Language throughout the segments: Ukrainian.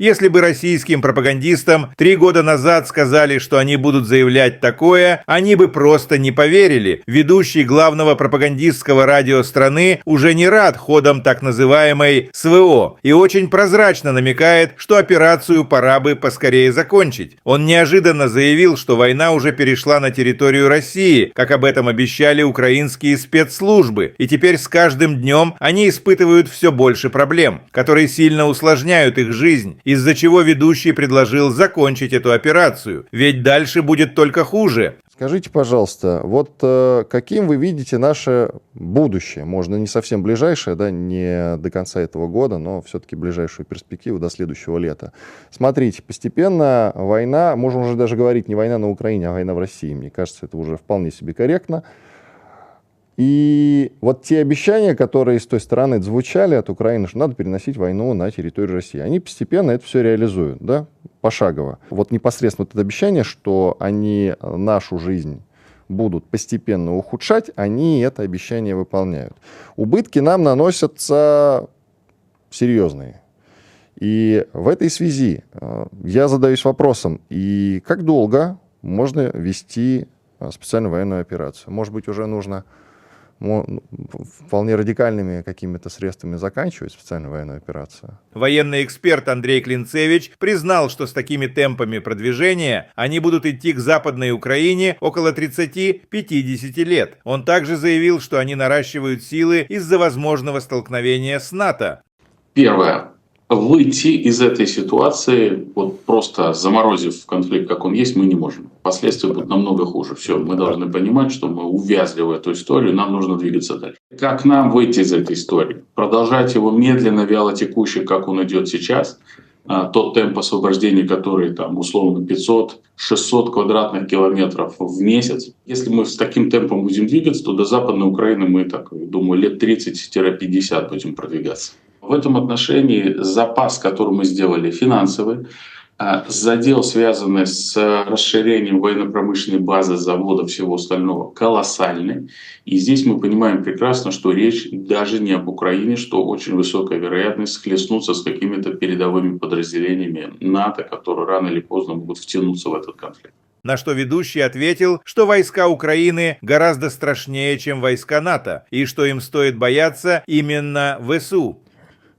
Если бы российским пропагандистам три года назад сказали, что они будут заявлять такое, они бы просто не поверили. Ведущий главного пропагандистского радио страны уже не рад ходом так называемой СВО и очень прозрачно намекает, что операцию пора бы поскорее закончить. Он неожиданно заявил, что война уже перешла на территорию России, как об этом обещали украинские спецслужбы, и теперь с каждым днем они испытывают все больше проблем, которые сильно усложняют их жизнь из-за чего ведущий предложил закончить эту операцию, ведь дальше будет только хуже. Скажите, пожалуйста, вот э, каким вы видите наше будущее? Можно не совсем ближайшее, да, не до конца этого года, но все-таки ближайшую перспективу до следующего лета. Смотрите, постепенно война, можно уже даже говорить не война на Украине, а война в России. Мне кажется, это уже вполне себе корректно. И вот те обещания, которые с той стороны звучали от Украины, что надо переносить войну на территорию России, они постепенно это все реализуют, да, пошагово. Вот непосредственно вот это обещание, что они нашу жизнь будут постепенно ухудшать, они это обещание выполняют. Убытки нам наносятся серьезные. И в этой связи э, я задаюсь вопросом, и как долго можно вести э, специальную военную операцию? Может быть, уже нужно вполне радикальными какими-то средствами заканчивать специальную военную операцию. Военный эксперт Андрей Клинцевич признал, что с такими темпами продвижения они будут идти к Западной Украине около 30-50 лет. Он также заявил, что они наращивают силы из-за возможного столкновения с НАТО. Первое выйти из этой ситуации, вот просто заморозив конфликт, как он есть, мы не можем. Последствия будут намного хуже. Все, мы должны понимать, что мы увязли в эту историю, нам нужно двигаться дальше. Как нам выйти из этой истории? Продолжать его медленно, вяло текущий, как он идет сейчас, а, тот темп освобождения, который там условно 500-600 квадратных километров в месяц. Если мы с таким темпом будем двигаться, то до Западной Украины мы, так думаю, лет 30-50 будем продвигаться. В этом отношении запас, который мы сделали, финансовый, а, задел, связанный с расширением военно-промышленной базы завода всего остального, колоссальный. И здесь мы понимаем прекрасно, что речь даже не об Украине, что очень высокая вероятность схлестнуться с какими-то передовыми подразделениями НАТО, которые рано или поздно могут втянуться в этот конфликт. На что ведущий ответил, что войска Украины гораздо страшнее, чем войска НАТО, и что им стоит бояться именно ВСУ.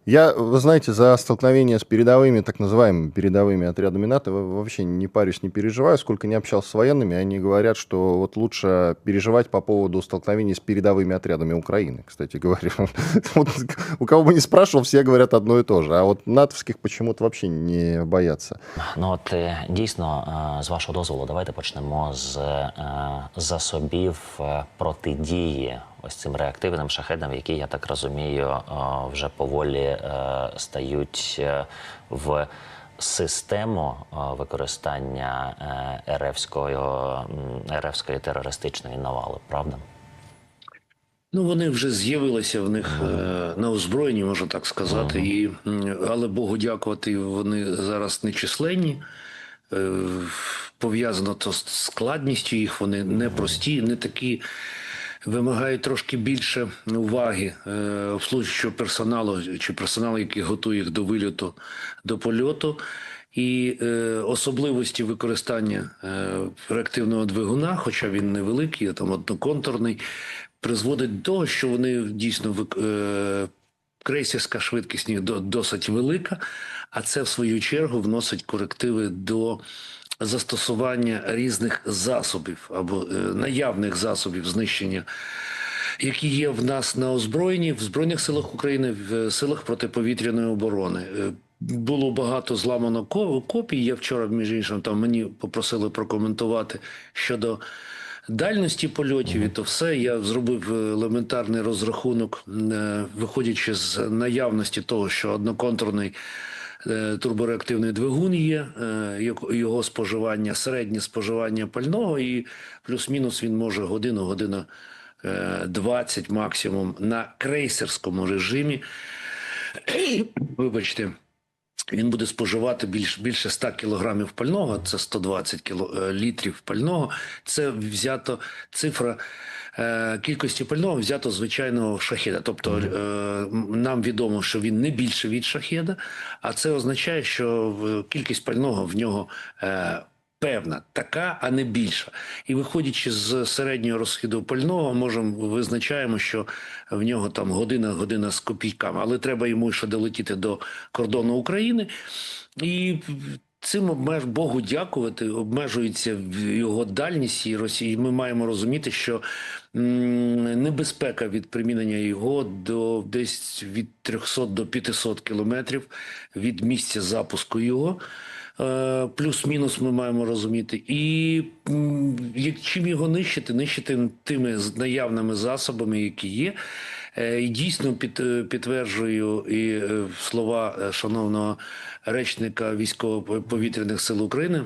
Я, вы знаете, за столкновение с передовыми, так называемыми передовыми отрядами НАТО вообще не парюсь, не переживаю. Сколько не общался с военными, они говорят, что вот лучше переживать по поводу столкновений с передовыми отрядами Украины, кстати говоря. Вот, у кого бы не спрашивал, все говорят одно и то же. А вот натовских почему-то вообще не боятся. Ну от дійсно, з вашого дозволу, давайте почнемо з засобів протидії ось цим реактивним шахедам, які я так розумію, вже поволі стають в систему використання РФської, РФської терористичної навали, правда? Ну, вони вже з'явилися в них е, на озброєнні, можна так сказати. І, Але Богу дякувати, вони зараз нечисленні. Е, пов'язано то з складністю їх, вони не прості, не такі вимагають трошки більше уваги е, обслужуючого персоналу чи персоналу, який готує їх до вильоту до польоту. І е, особливості використання е, реактивного двигуна, хоча він невеликий, а там одноконтурний, призводить до того, що вони дійсно е, крейсерська швидкість досить велика, а це в свою чергу вносить корективи до застосування різних засобів або е, наявних засобів знищення. Які є в нас на озброєнні в збройних силах України в силах протиповітряної оборони е, було багато зламано копій. Я вчора, між іншим, там мені попросили прокоментувати щодо дальності польотів. І то все я зробив елементарний розрахунок, е, виходячи з наявності того, що одноконтурний Е, турбореактивний двигун є, е, його споживання, середнє споживання пального, і плюс-мінус він може годину, година 20 максимум на крейсерському режимі. Вибачте. Він буде споживати більш, більше 100 кілограмів пального, це 120 кіло, е, літрів пального. Це взято цифра е, кількості пального взято звичайного шахеда. Тобто е, нам відомо, що він не більше від шахеда, а це означає, що кількість пального в нього. Е, Певна, така, а не більша. І виходячи з середнього розхіду пального, можемо визначаємо, що в нього там година, година з копійками, але треба йому ще долетіти до кордону України. І цим обмеж Богу дякувати, обмежується його дальність і Росії. Ми маємо розуміти, що небезпека від примінення його до десь від 300 до 500 кілометрів від місця запуску його. Е, Плюс-мінус ми маємо розуміти. І чим його нищити? Нищити тими наявними засобами, які є. Е, І дійсно під, е, підтверджую і слова шановного речника військово-повітряних сил України.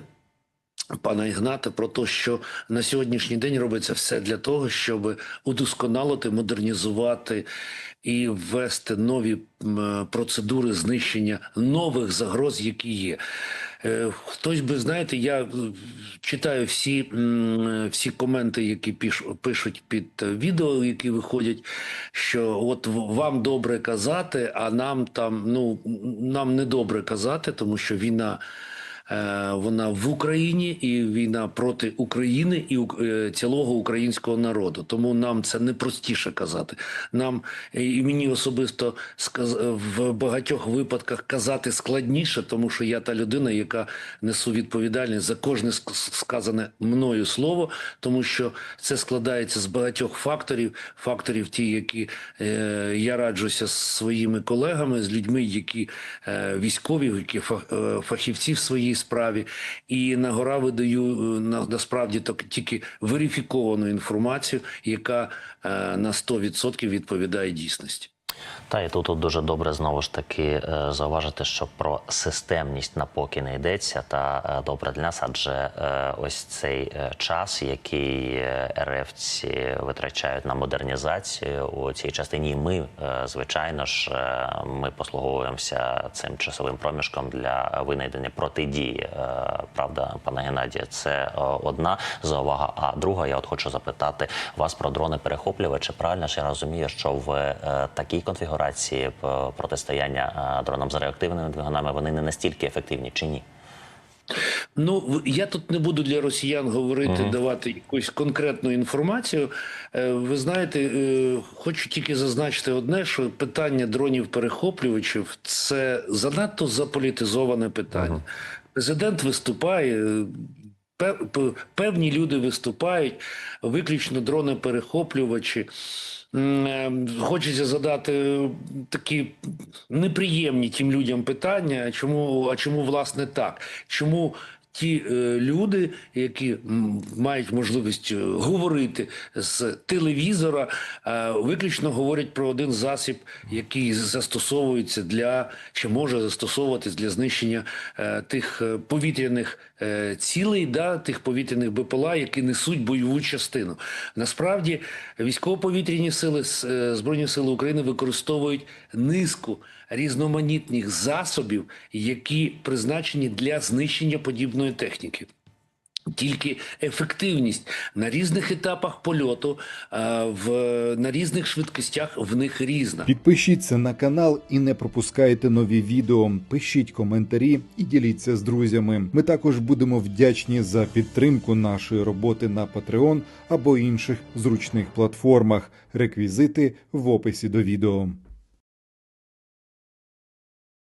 Пана Ігната про те, що на сьогоднішній день робиться все для того, щоб удосконалити, модернізувати і ввести нові процедури знищення нових загроз, які є. Е, Хтось би знаєте, я читаю всі, всі коменти, які пишуть під відео, які виходять, що от вам добре казати, а нам там ну нам не добре казати, тому що війна. Е, Вона в Україні і війна проти України і е, цілого українського народу. Тому нам це не простіше казати. Нам і мені особисто в багатьох випадках казати складніше, тому що я та людина, яка несу відповідальність за кожне ск- сказане мною слово, тому що це складається з багатьох факторів. Факторів, ті, які е, я раджуся з своїми колегами, з людьми, які військові, які фах- фахівці в своїй справі. І на гора видаю е, на, насправді так, тільки верифіковану інформацію, яка е, на 100% відповідає дійсності. Та і тут, тут дуже добре знову ж таки е, зауважити, що про системність напоки не йдеться, та е, добре для нас, адже е, ось цей час, який РФці витрачають на модернізацію у цій частині, ми, звичайно ж, ми послуговуємося цим часовим проміжком для винайдення протидії. Правда, пане Геннадія, це одна заувага. А друга, я от хочу запитати вас про дрони перехоплювачі. Правильно ж я розумію, що в такій конфігурації п- протистояння е, дронам з реактивними двигунами вони не настільки ефективні чи ні? Ну я тут не буду для росіян говорити, давати якусь конкретну інформацію. Е, Ви знаєте, е, хочу тільки зазначити одне, що питання дронів перехоплювачів це занадто заполітизоване питання. Президент виступає. Е, Певні люди виступають, виключно дрони перехоплювачі. Е, Хочеться задати такі неприємні тим людям питання. Чому, а чому власне так? Чому ті е, люди, які мають можливість е, говорити з телевізора, е, виключно говорять про один засіб, який застосовується для чи може застосовуватись для знищення е, тих е, повітряних е, цілей, да, тих повітряних БПЛА, які несуть бойову частину. Насправді військово-повітряні сили е, Збройні сили України використовують низку різноманітних засобів, які призначені для знищення подібної техніки. Тільки ефективність на різних етапах польоту, е, в, на різних швидкостях в них різна. Підпишіться на канал і не пропускайте нові відео. Пишіть коментарі і діліться з друзями. Ми також будемо вдячні за підтримку нашої роботи на Patreon або інших зручних платформах. Реквізити в описі до відео.